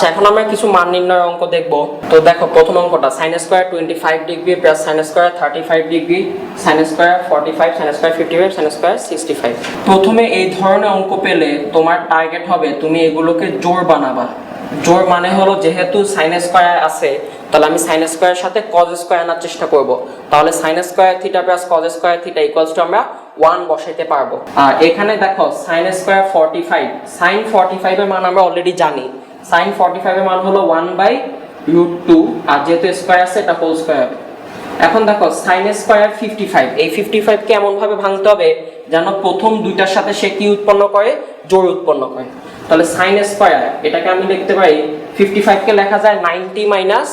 আচ্ছা এখন আমরা কিছু মান নির্ণয়ের অঙ্ক দেখব। তো দেখো, প্রথম অঙ্কটা sine square twenty five degree plus sine square thirty five degree sine square forty five sine square fifty five sine square sixty five প্রথমে এই ধরনের অঙ্ক পেলে তোমার টার্গেট হবে তুমি এগুলোকে জোর বানাবা। জোর মানে হলো যেহেতু সাইন স্কোয়ার আছে, তাহলে আমি সাইন স্কোয়ারের সাথে কজ স্কোয়ার আনার চেষ্টা করব। তাহলে sine square theta plus cos square theta equals to আমরা ওয়ান বসাইতে পারব। আর এখানে দেখো sine square forty five sine forty ফাইভের মান আমরা অলরেডি জানি। সাইন ফর্টি ফাইভের মান হলো ওয়ান বাই রুট টু আর যেহেতু স্কোয়ার আছে, এটা হোল স্কোয়ার এখন দেখো সাইন স্কোয়ার ফিফটি ফাইভ এই ফিফটি ফাইভকে এমনভাবে ভাঙতে হবে যেন প্রথম দুইটার সাথে সে কি উৎপন্ন করে? জোর উৎপন্ন করে। তাহলে সাইন স্কোয়ার এটাকে আমি লিখতে পারি ফিফটি ফাইভকে লেখা যায় নাইনটি মাইনাস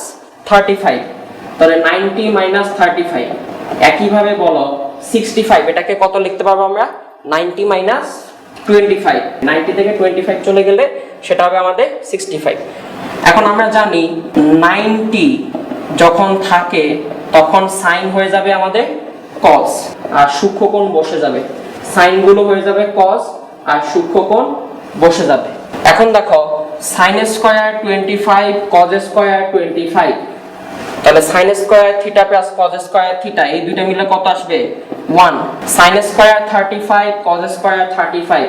থার্টি ফাইভ তাহলে নাইনটি মাইনাস থার্টি ফাইভ একইভাবে বলো সিক্সটি ফাইভ এটাকে কত লিখতে পারব আমরা? Ninety minus twenty five ninety থেকে টোয়েন্টি ফাইভ চলে গেলে সেটা হবে আমাদের সিক্সটি ফাইভ এখন আমরা জানি নাইনটি যখন থাকে, তখন সাইন হয়ে যাবে আমাদের কস আর সূক্ষ্মকোণ বসে যাবে। সাইনগুলো হয়ে যাবে কস আর সূক্ষ্মকোণ বসে যাবে। এখন দেখো sine square twenty five cos square twenty five তাহলে sine square theta plus cos square theta এই দুইটা মিলে কত আসবে? One sine square thirty five cos square thirty five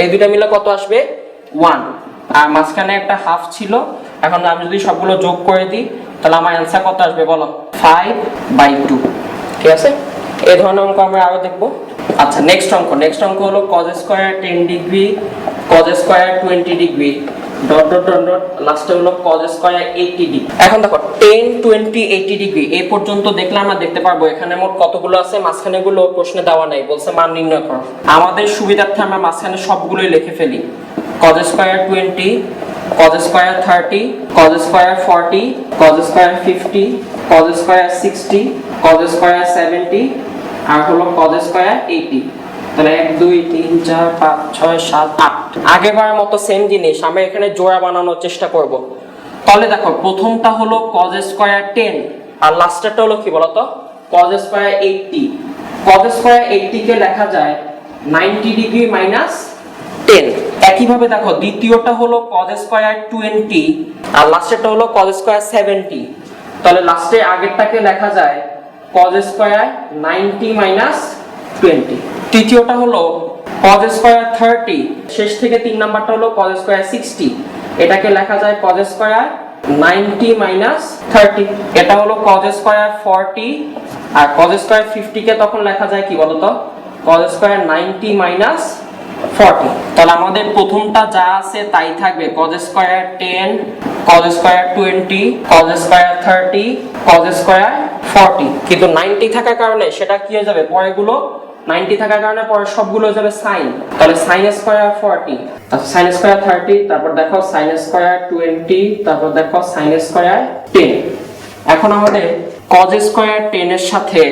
এই দুইটা মিলে কত আসবে? ওয়ান আর মাঝখানে একটা হাফ ছিল। এখন আমি যদি সবগুলো যোগ করে দিই, তাহলে আমার অ্যান্সার কত আসবে বলো? ফাইভ বাই টু ঠিক আছে? এই ধরনের অঙ্ক আমরা আরও দেখব। আচ্ছা নেক্সট অঙ্ক। নেক্সট অঙ্ক হলো cos square ten degree cos square twenty degree dot dot dot dot লাস্টে হলো কজ স্কোয়ার এইটি ডিগ্রি এখন দেখো টেন টোয়েন্টি এইটি ডিগ্রি এই পর্যন্ত দেখলে আমরা দেখতে পারব, এখানে মোট কতগুলো আছে মাঝখানে গুলো প্রশ্নে দেওয়া নাই, বলছে মান নির্ণয় করো। আমাদের সুবিধার্থে আমরা মাঝখানে সবগুলোই লিখে ফেলি। Cos square twenty cos square thirty cos square forty cos square fifty cos square sixty cos square seventy আর হলো কজ স্কোয়ার এইটি তাহলে এক দুই তিন চার পাঁচ ছয় সাত আট আগেরবারের মতো সেম জিনিস আমরা এখানে জোড়া বানানোর চেষ্টা করব তাহলে দেখো প্রথমটা হলো কজ স্কোয়ার টেন আর লাস্টেরটা হলো কি বলতো cos square eighty cos square এইটটিকে লেখা যায় নাইনটি ডিগ্রি মাইনাস টেন একইভাবে দেখো, দ্বিতীয়টা হলো কজ স্কোয়ার টোয়েন্টি আর লাস্টেরটা হলো কজ স্কোয়ার সেভেন্টি তাহলে লাস্টে আগেরটাকে লেখা যায় cos square ninety minus twenty তৃতীয়টা হলো কজ স্কোয়ার থার্টি শেষ থেকে তিন নাম্বারটা হলো কজ স্কোয়ার সিক্সটি এটাকে লেখা যায় cos square ninety minus thirty এটা হলো কজ স্কোয়ার ফর্টি আর কজ স্কোয়ার ফিফটিকে তখন লেখা যায় কি বলতো? Cos square ninety minus forty তাহলে আমাদের প্রথমটা যা আছে তাই থাকবে। Cos square ten cos square twenty cos square thirty cos square forty কিন্তু নাইনটি থাকার কারণে সেটা কি হয়ে যাবে? পরেগুলো নাইনটি থাকার কারণে পরে সবগুলো হয়ে যাবে সাইন তাহলে sine square forty sine square thirty তারপর দেখো সাইন স্কোয়ার টোয়েন্টি তারপর দেখো সাইন স্কোয়ার টেন এখন আমাদের কজ স্কোয়ার টেনের সাথে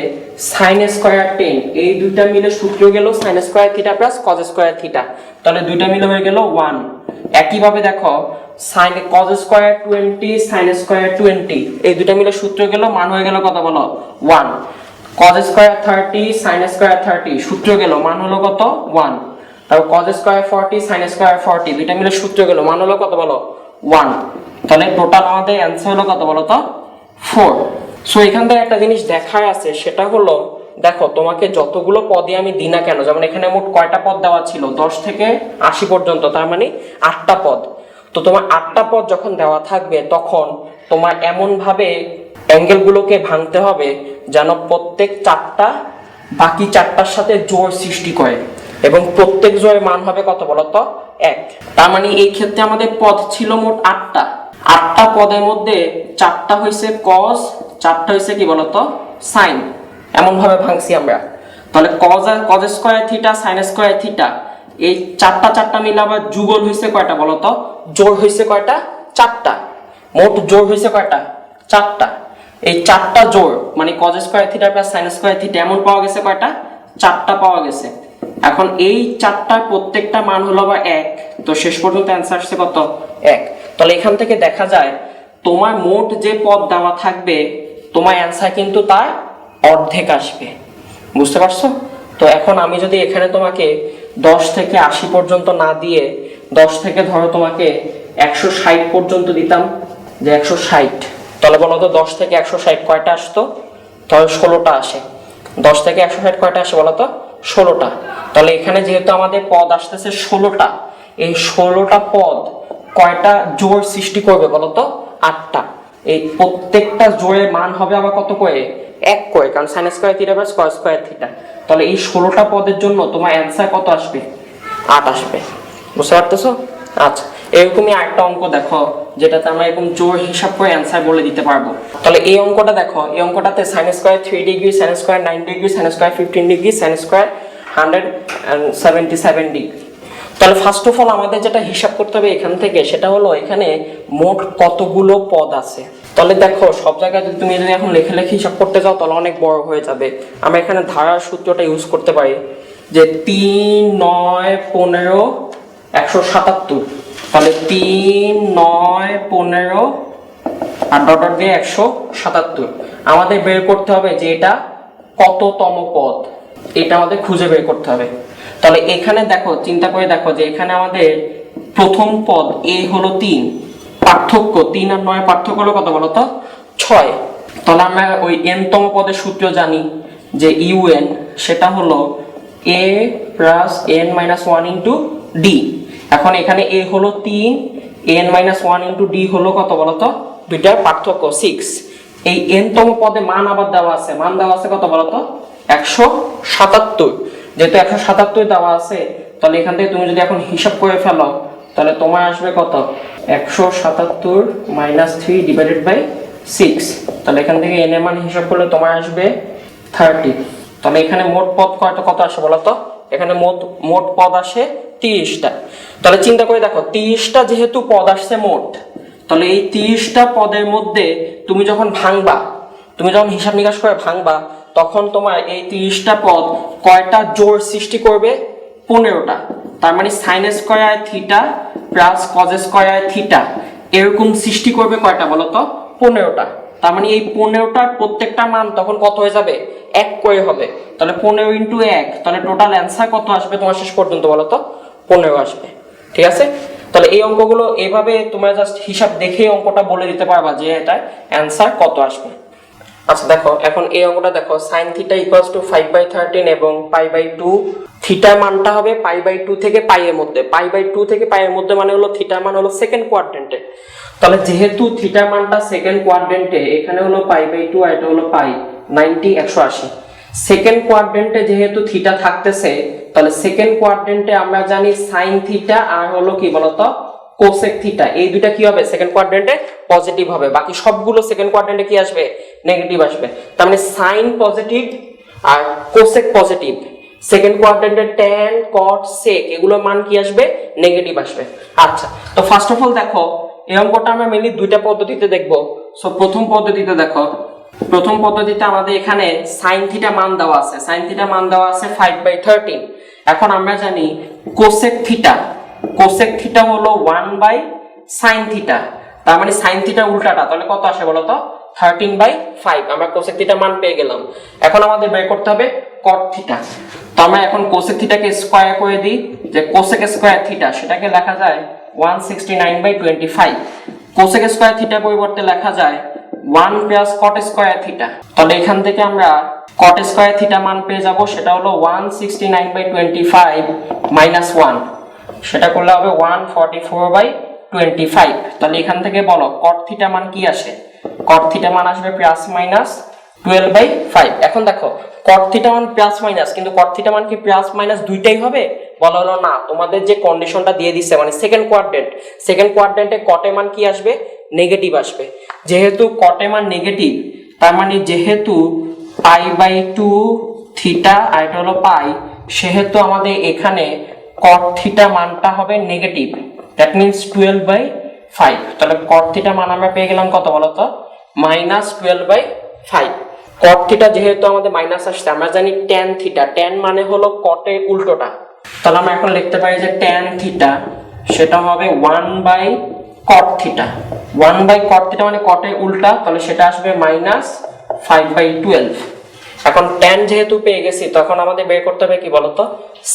সাইন স্কোয়ার টেন এই দুইটা মিলে সূত্র গেল sine square theta plus cos square theta তাহলে দুইটা মিলে হয়ে গেল ওয়ান একইভাবে দেখো sine cos square twenty sine square twenty এই দুইটা মিলে সূত্র গেল, মান হয়ে গেল কত বলো? One cos square thirty sine square thirty সূত্র গেল, মান হলো কত? ওয়ান তারপর cos square forty sine square forty দুইটা মিলে সূত্র গেল, মান হলো কত বলো? ওয়ান তাহলে টোটাল আমাদের অ্যান্সার হলো কত বলো তো? ফোর সো এখান থেকে একটা জিনিস দেখার আছে, সেটা হলো, দেখো, তোমাকে যতগুলো পদে আমি দিই না কেন, যেমন এখানে মোট কয়টা পদ দেওয়া ছিল? দশ থেকে আশি পর্যন্ত, তার মানে আটটা পদ। তো তোমার আটটা পদ যখন দেওয়া থাকবে, তখন তোমার এমন ভাবে অ্যাঙ্গেলগুলোকে ভাঙতে হবে যেন প্রত্যেক চারটা, বাকি চারটার সাথে জোর সৃষ্টি করে। এবং প্রত্যেক জোরের মান হবে কত বলতো? এক। তার মানে এই ক্ষেত্রে আমাদের পদ ছিল মোট আটটা। আটটা পদের মধ্যে চারটা হয়েছে কজ চারটা হয়েছে কি বলতো? সাইন। এমন ভাবে ভাঙছি আমরা। তাহলে cos cos square theta sine square theta এই চারটা চারটা মিলে আবার যুগল হয়েছে কয়টা বলতো? জোর হয়েছে কয়টা? চারটা। মোট জোর হয়েছে কয়টা? চারটা। এই চারটা জোর মানে cos square theta plus sine square theta এমন পাওয়া গেছে কয়টা? চারটা পাওয়া গেছে। এখন এই চারটার প্রত্যেকটা মান হলো আবার এক। তো শেষ পর্যন্ত অ্যান্সার আসছে কত? এক। তাহলে এখান থেকে দেখা যায়, তোমার মোট যে পদ দেওয়া থাকবে তোমার অ্যান্সার কিন্তু তার অর্ধেক আসবে। বুঝতে পারছ? তো এখন আমি যদি এখানে তোমাকে দশ থেকে আশি পর্যন্ত না দিয়ে দশ থেকে ধরো তোমাকে একশো ষাট পর্যন্ত দিতাম, যে একশো ষাট। তাহলে বলো তো দশ থেকে একশো ষাট কয়টা আসতো? তাহলে ষোলোটা আসে। দশ থেকে একশো ষাট কয়টা আসে বলো তো? ষোলোটা। তাহলে এখানে যেহেতু আমাদের পদ আসতেছে ষোলোটা, এই ষোলোটা পদ কয়টা জোর সৃষ্টি করবে বলো তো? এই প্রত্যেকটা জোরের মান হবে আবার কত করে এক করে কারণ সাইন স্কোয়ার থিটা বা স্কোয়ার স্কোয়ার থিটা তাহলে এই ষোলোটা পদের জন্য তোমার অ্যান্সার কত আসবে? আট আসবে। বুঝতে পারতেছো? আচ্ছা এরকমই আরেকটা অঙ্ক দেখো, যেটাতে আমরা এরকম জোর হিসাব করে অ্যান্সার বলে দিতে পারব। তাহলে এই অঙ্কটা দেখো, এই অঙ্কটাতে sine square three degree sine square nine degree sine square fifteen degree sine square hundred seventy seven degree তাহলে ফার্স্ট অফ অল আমাদের যেটা হিসাব করতে হবে এখান থেকে, সেটা হলো এখানে মোট কতগুলো পদ আছে। তাহলে দেখো, সব জায়গায় তুমি যদি এখন লেখালেখি হিসাব করতে যাও, তাহলে অনেক বড় হয়ে যাবে। আমরা এখানে ধারার সূত্রটা ইউজ করতে পারি যে তিন নয় পনেরো একশো সাতাত্তর। তাহলে তিন নয় পনেরো আর ডট ডট দিয়ে একশো সাতাত্তর। আমাদের বের করতে হবে যে এটা কততম পদ। এটা আমাদের খুঁজে বের করতে হবে। তাহলে এখানে দেখো, চিন্তা করে দেখো যে এখানে আমাদের প্রথম পদ এ হলো তিন। পার্থক্য, তিন আর নয় পার্থক্য হলো কত বলো তো ছয়। তাহলে আমরা ওই এন তম পদের সূত্র জানি যে ইউএন সেটা হলো A plus N minus one into D এখন এখানে এ হলো তিন N minus one into D হলো কত বলতো? দুইটার পার্থক্য সিক্স এই এন তম পদে মান আবার দেওয়া আছে। মান দেওয়া আছে কত বলতো? একশো সাতাত্তর। যেহেতু একশো সাতাত্তর দেওয়া আছে, তাহলে এখান থেকে তুমি যদি এখন হিসাব করে ফেলো তাহলে তোমার আসবে কত? একশো সাতাত্তর minus three divided by six তাহলে এখান থেকে এন এর মান হিসাব করলে তোমার আসবে থার্টি তাহলে এখানে মোট পদ কয়টা কত আসে বলো তো এখানে মোট মোট পদ আসে তিরিশটা। তাহলে চিন্তা করে দেখো, তিরিশটা যেহেতু পদ আসছে মোট, তাহলে এই তিরিশটা পদের মধ্যে তুমি যখন ভাঙবা, তুমি যখন হিসাব নিকাশ করে ভাঙবা, তখন তোমার এই তিরিশটা পদ কয়টা জোর সৃষ্টি করবে? পনেরোটা। তার মানে sine square theta plus cos square theta এরকম সৃষ্টি করবে কয়টা বলো তো পনেরোটা। তার মানে এই পনেরোটার প্রত্যেকটা মান তখন কত হয়ে যাবে? এক করে হবে। তাহলে পনেরো ইন্টু এক, তাহলে টোটাল অ্যান্সার কত আসবে তোমার শেষ পর্যন্ত বলো তো পনেরো আসবে। ঠিক আছে? তাহলে এই অঙ্কগুলো এভাবে তোমরা জাস্ট হিসাব দেখে অঙ্কটা বলে দিতে পারবা যে এটা অ্যান্সার কত আসবে। আচ্ছা দেখো, এখন এই অঙ্কটা দেখো sine theta equals to five by thirteen এবং পাই বাই টু থিটার মানটা হবে পাই বাই টু থেকে পাই এর মধ্যে। পাই বাই টু থেকে পাই এর মধ্যে মানে হলো থিটার মান হলো সেকেন্ড কোয়াড্রেন্টে তাহলে যেহেতু থিটার মানটা সেকেন্ড কোয়াড্রেন্টে এখানে হলো পাই বাই টু আর এটা হলো পাই নাইনটি একশো আশি। সেকেন্ড কোয়াড্রেন্টে যেহেতু থিটা থাকতেছে, তাহলে সেকেন্ড কোয়াড্রেন্টে আমরা জানি সাইন থিটা আর হলো কি বলতো? কোসেক থিটা এই দুইটা কি হবে? সেকেন্ড কোয়াড্রেন্টে পজিটিভ হবে। বাকি সবগুলো সেকেন্ড কোয়াড্রেন্টে কি আসবে? নেগেটিভ আসবে। তার মানে সাইন পজিটিভ আর কোসেক পজিটিভ সেকেন্ড কোয়াড্রেন্টে ট্যান কট সেক এগুলোর মান কি আসবে? নেগেটিভ আসবে। আচ্ছা তো ফার্স্ট অফ অল দেখো, এই অঙ্কটা আমরা মেনলি দুইটা পদ্ধতিতে দেখব। সো প্রথম পদ্ধতিতে দেখো, প্রথম পদ্ধতিতে আমাদের এখানে সাইন থিটা মান দেওয়া আছে। সাইন থিটা মান দেওয়া আছে ফাইভ বাই থার্টিন এখন আমরা জানি কোসেক থিটা কোসেক থিটা হলো ওয়ান বাই সাইন থিটা তার মানে সাইন থিটা উল্টাটা, তাহলে কত আসে বলো তো থার্টিন বাই ফাইভ আমরা কোসেক থিটা মান পেয়ে গেলাম। এখন আমাদের বের করতে হবে কট থিটা তো আমরা এখন কোসেক থিটাকে স্কোয়ার করে দিই। যে কোসেক স্কোয়ার থিটা সেটাকে লেখা যায় one sixty nine by twenty five cosec square থিটার পরিবর্তে লেখা যায় one plus cot square theta তাহলে এখান থেকে আমরা কট স্কোয়ার থিটা মান পেয়ে যাব, সেটা হলো one sixty nine by twenty five minus one সেটা করলে হবে one forty four by twenty five তাহলে এখান থেকে বলো কট থিটা মান কি আসে? কট থিটা মান আসবে plus minus twelve by five এখন দেখো কট থিটা মান প্লাস মাইনাস কিন্তু কট থিটা মান কি প্লাস মাইনাস দুইটাই হবে? বলা হলো না, তোমাদের যে কন্ডিশনটা দিয়ে দিচ্ছে মানে সেকেন্ড কোয়াড্রেন্ট সেকেন্ড কোয়াড্রেন্টে কটে মান কি আসবে? নেগেটিভ আসবে। যেহেতু কটে মান নেগেটিভ তার মানে যেহেতু পাই বাই টু থিটা আর এটা হলো পাই সেহেতু আমাদের এখানে কট থিটা মানটা হবে negative that means twelve by five তাহলে কট থিটা মান আমরা পেয়ে গেলাম কত বলতো? Minus twelve by five cot theta যেহেতু আমাদের মাইনাস আসছে, আমরা জানি ট্যান থিটা ট্যান মানে হলো কটের উল্টোটা। তাহলে আমরা এখন লিখতে পারি যে ট্যান থিটা সেটা হবে one by cot theta one by cot theta মানে কটের উল্টা, তাহলে সেটা আসবে মাইনাস ফাইভ বাই টুয়েলভ এখন ট্যান যেহেতু পেয়ে গেছি, তখন আমাদের বের করতে হবে কি বলতো?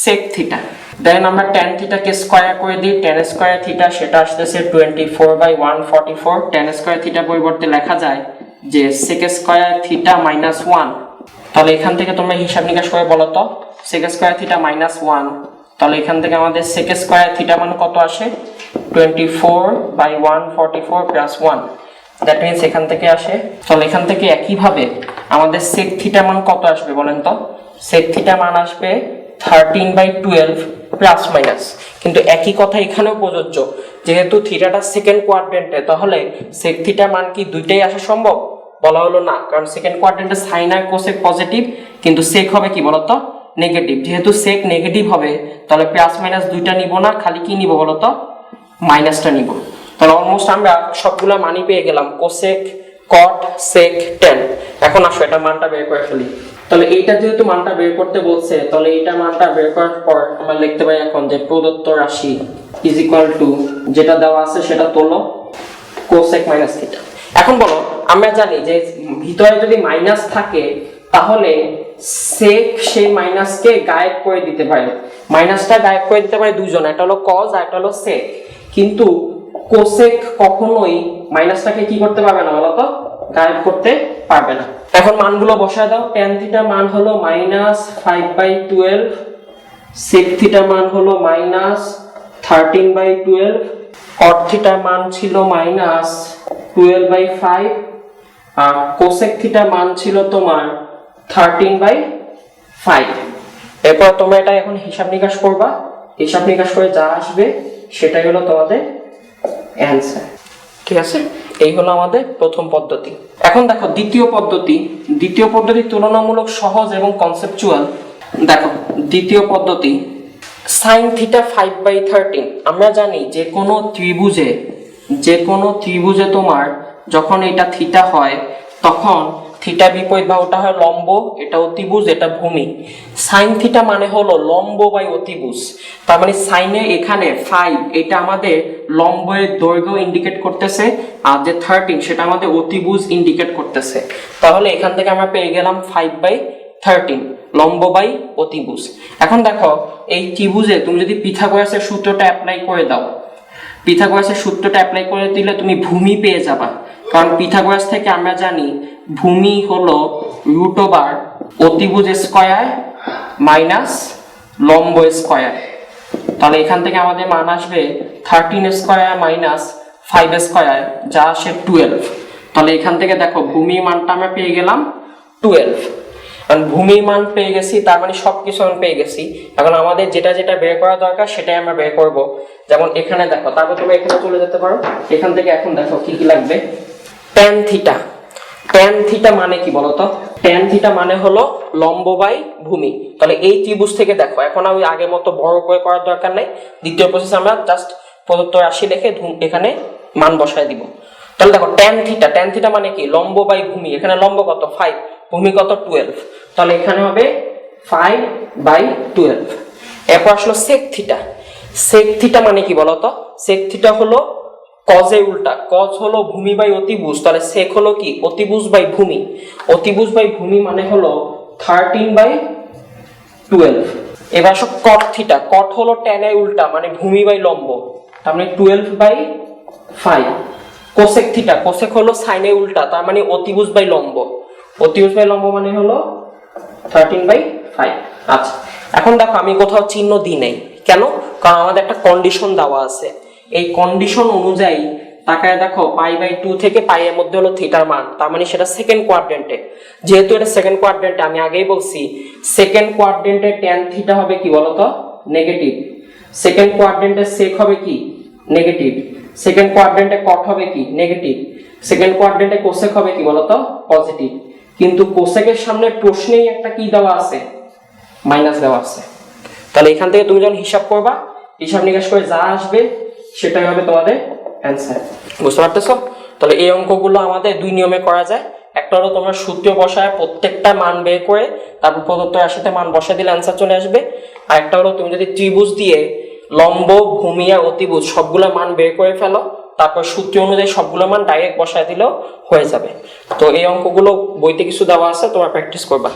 সেক থিটা দেন আমরা ট্যান থিটাকে স্কোয়ার করে দিই ট্যান স্কোয়ার থিটা সেটা আসতেছে twenty four by one forty four tan square theta পরিবর্তে লেখা যায় যে sec square theta minus one তাহলে এখান থেকে তোমরা হিসাব নিকাশ করে বলো তো sec square theta minus one তাহলে এখান থেকে আমাদের সেক স্কোয়ার থিটা মান কত আসে? Twenty four by one forty four plus one that means এখান থেকে আসে। তাহলে এখান থেকে একইভাবে আমাদের সেক থিটা মান কত আসবে বলেন তো? সেক থিটা মান আসবে thirteen by twelve plus minus কিন্তু একই কথা এখানেও প্রযোজ্য। যেহেতু থিটাটা সেকেন্ড কোয়াড্রেন্টে তাহলে সেক থিটা মান কি দুইটাই আসা সম্ভব? বলা হলো না। কারণ সেকেন্ড কোয়াড্রেন্টে সাইন আর কোসেক পজিটিভ কিন্তু সেক হবে কি বলতো নেগেটিভ যেহেতু সেক নেগেটিভ হবে, তাহলে প্লাস মাইনাস দুইটা নিব না, খালি কি নিব বলতো মাইনাসটা নিব। তাহলে অলমোস্ট আমরা সবগুলা মানি পেয়ে গেলাম কোসেক কট সেক টেন এখন আসো, এটা মানটা বের করে ফেলি। তাহলে এইটা যেহেতু মানটা বের করতে বলছে, তাহলে এইটা মানটা বের করার পর আমরা লিখতে পারি এখন যে প্রদত্ত রাশি ইজ ইকুয়াল টু যেটা দেওয়া আছে সেটা তোলো কোসেক মাইনাস থিটা এখন বলো, আমরা জানি যে ভিতরে যদি মাইনাস থাকে, তাহলে সেক সেই মাইনাসকে গায়েব করে দিতে পারে। মাইনাসটা গায়েব করে দিতে পারে দুজন একটা হলো কজ আর একটা হলো সেক কিন্তু কোসেক কখনোই মাইনাসটাকে কি করতে পারবে না বলতো? গায়েব করতে পারবে না। এখন মানগুলো বসায় দাও। ট্যান থিটা মান হলো minus five by twelve sec theta মান হলো minus thirteen by twelve cot মান ছিল মাইনাস টুয়েলভ বাই ফাইভ আর কোসেক থিটা মান ছিল তোমার থার্টিন বাই ফাইভ এরপর তোমরা এটা এখন হিসাব নিকাশ করবা। হিসাব নিকাশ করে যা আসবে সেটাই হলো তোমাদের অ্যান্সার ঠিক আছে? এই হলো আমাদের প্রথম পদ্ধতি। এখন দেখো, দ্বিতীয় পদ্ধতি। দ্বিতীয় পদ্ধতি তুলনামূলক সহজ এবং কনসেপচুয়াল দেখো, দ্বিতীয় পদ্ধতি sine theta five by thirteen আমরা জানি যে কোনো ত্রিভুজে, যে কোনো ত্রিভুজে তোমার যখন এটা থিটা হয়, তখন থিটা বিপরীত বা ওটা হয় লম্ব, এটা অতিভুজ, এটা ভূমি। সাইন থিটা মানে হলো লম্ব বাই অতিভুজ। তার মানে সাইনে এখানে ফাইভ এটা আমাদের লম্বের দৈর্ঘ্য ইন্ডিকেট করতেছে আর যে থার্টিন সেটা আমাদের অতিভুজ ইন্ডিকেট করতেছে। তাহলে এখান থেকে আমরা পেয়ে গেলাম ফাইভ বাই থার্টিন লম্ব বাই অতিভুজ। এখন দেখো, এই ত্রিভুজে তুমি যদি পিথাগোরাসের সূত্রটা অ্যাপ্লাই করে দাও, পিথাগোরাসের সূত্রটা অ্যাপ্লাই করে দিলে তুমি ভূমি পেয়ে যাবা। কারণ পিথাগোরাস থেকে আমরা জানি ভূমি হলো রুট ওভার অতিভুজ স্কয়ার মাইনাস লম্ব স্কয়ার তাহলে এখান থেকে আমাদের মান আসবে thirteen square minus five square যা আসে টুয়েলভ তাহলে এখান থেকে দেখো ভূমি মানটা আমরা পেয়ে গেলাম টুয়েলভ কারণ ভূমি মান পেয়ে গেছি, তার মানে সব কিছু আমি পেয়ে গেছি। এখন আমাদের যেটা যেটা বের করা দরকার, সেটাই আমরা বের করব। যেমন এখানে দেখো, তারপর তুমি এখানে চলে যেতে পারো। এখান থেকে এখন দেখো কি কি লাগবে? ট্যান থিটা ট্যান থিটা মানে কি বলতো? ট্যান থিটা মানে হলো লম্ব বাই ভূমি। তাহলে এই ত্রিভুজ থেকে দেখো, এখন আমি আগের মতো বড় করে করার দরকার নাই। দ্বিতীয় প্রসেস আমরা জাস্ট প্রদত্ত রাশি লিখে এখানে মান বসায় দিব। তাহলে দেখো ট্যান থিটা ট্যান থিটা মানে কি? লম্ব বাই ভূমি। এখানে লম্ব কত? ফাইভ ভূমি কত? টুয়েলভ তাহলে এখানে হবে ফাইভ বাই টুয়েলভ এরপর আসলো সেক থিটা সেক থিটা মানে কি বলতো? সেক থিটা হলো কজে উল্টা। কজ হলো ভূমি বাই অতিভুজ, তাহলে সেক হলো কি? অতিভুজ বাই ভূমি। অতিভুজ বাই ভূমি মানে হলো থার্টিন বাই টুয়েলভ এবার আসো কট থিটা কট হলো টেনে উল্টা মানে ভূমি বাই লম্ব। তার মানে twelve by five cosec theta cosec হলো সাইনে উল্টা, তার মানে অতিভুজ বাই লম্ব। অতিভুজ বাই লম্ব মানে হলো থার্টিন বাই ফাইভ আচ্ছা এখন দেখো আমি কোথাও চিহ্ন দিই নাই। কেন? কারণ আমাদের একটা কন্ডিশন দেওয়া আছে। এই কন্ডিশন অনুযায়ী তাকায় দেখো পাই বাই টু থেকে পাই এর মধ্যে হলো থিটার মান, তার মানে সেটা সেকেন্ড কোয়াড্রেন্টে যেহেতু এটা সেকেন্ড কোয়াড্রেন্টে আমি আগেই বলছি সেকেন্ড কোয়াড্রেন্টে ট্যান থিটা হবে কি বলতো? নেগেটিভ সেকেন্ড কোয়াড্রেন্টে সেক হবে কি? নেগেটিভ সেকেন্ড কোয়াড্রেন্টে কট হবে কি? নেগেটিভ সেকেন্ড কোয়াড্রেন্টে কোসেক হবে কি বলতো? পজিটিভ কিন্তু কোসেকের সামনে প্রশ্নেই একটা কি দেওয়া আছে? মাইনাস দেওয়া আছে। তাহলে এখান থেকে তুমি যখন হিসাব করবা, হিসাব নিকাশ করে যা আসবে সেটাই হবে তোমাদের অ্যান্সার বুঝতে পারতেছো? তাহলে এই অঙ্কগুলো আমাদের দুই নিয়মে করা যায়। একটা হলো তোমরা সূত্র বসায় প্রত্যেকটা মান বের করে তারপর প্রদত্ত রাশিতে মান বসায় দিলে অ্যান্সার চলে আসবে। আর একটা হলো তুমি যদি ত্রিভুজ দিয়ে লম্ব, ভূমি আর অতিভুজ সবগুলো মান বের করে ফেলো, তারপর সূত্র অনুযায়ী সবগুলো মান ডাইরেক্ট বসায় দিলেও হয়ে যাবে। তো এই অঙ্কগুলো বইতে কিছু দেওয়া আছে, তোমরা প্র্যাকটিস করবা।